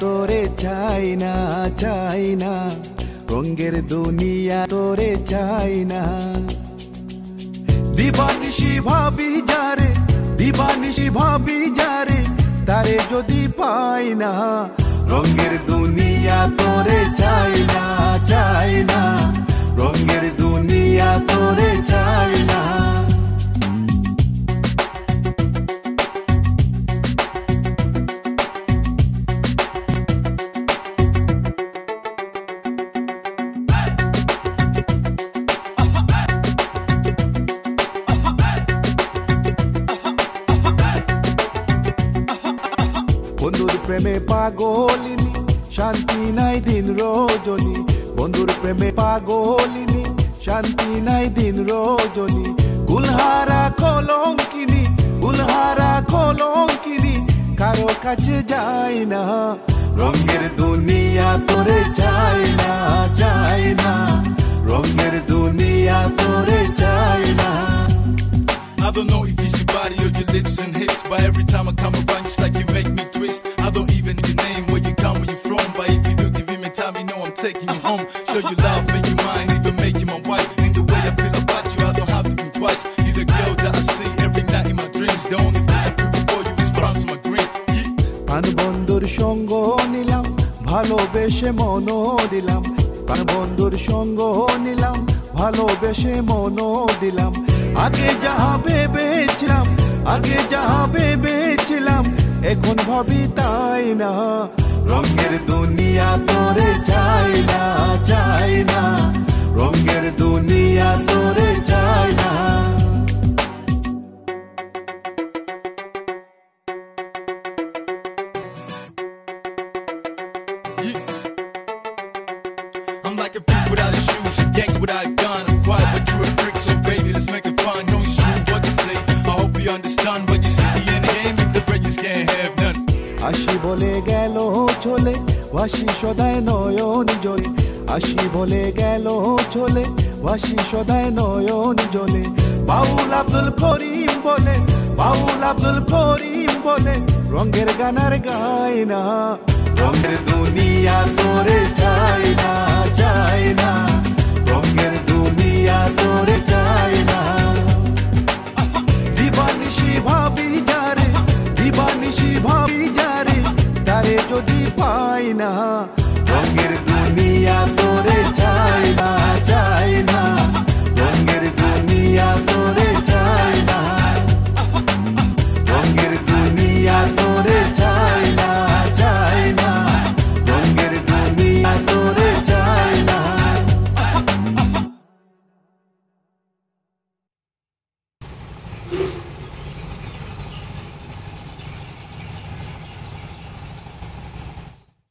তোরে চাই না চাই না। রঙ্গের দুনিয়া তোরে চাই না। দিবানিশি ভাবি যারে, দিবানিশি ভাবি যারে, তারে যদি পাই না রঙ্গের দুনিয়া তোরে চাই না চাই না। রঙ্গের দুনিয়া তোরে চাই বন্ধুর প্রেমে পাগলিনী শান্তি নাই দিন রজনী। বন্ধুর প্রেমে পাগলিনী শান্তি নাই দিন রজনী। গুলহারা কলঙ্কিনী গুলহারা কলঙ্কিনী কারও কাছে যায় না। রঙের দুনিয়া তোরে চাই না চাই না। রঙের দুনিয়া তোরে চাই না। I don't know if it's your body or your lips and hips, but every time I come around, it's like you make me twist. Home. Show you love, make you mine, even make you my wife. In the way I feel about you, I don't have to think twice. You're the girl that I see every night in my dreams. The only thing I do before you is bounce my green. Yeah. পান বন্ধুর সঙ্গ নিলাম ভালোবেসে মনও দিলাম পান বন্ধুর সঙ্গ নিলাম ভালোবেসে মনও দিলাম আগে যাহা ভেবেছিলাম আগে যাহা ভেবেছিলাম এখন ভাবি তাই না রঙের দুনিয়া তোরে চাই Yeah. I'm like a freak without a shoes, a gangster without a gun. I'm quiet, but you're a freak, so baby, let's make it fun. No, it's true what you say. I hope you understand what you see in the game. If the bridges can't have none. আসি বলে গেল চলে ওয়াসি সদায় নয়ন জলে আসি বলে গেল চলে ওয়াসি সদায় নয়ন জলে বাউল আব্দুল করিম বলে বাউল আব্দুল করিম বলে রঙের গানার গায় না রঙের দুনিয়া তোরে না রঙের দুনিয়া তোরে ভাবি দিবানিশি ভাবি যদি পাই না, রঙের দু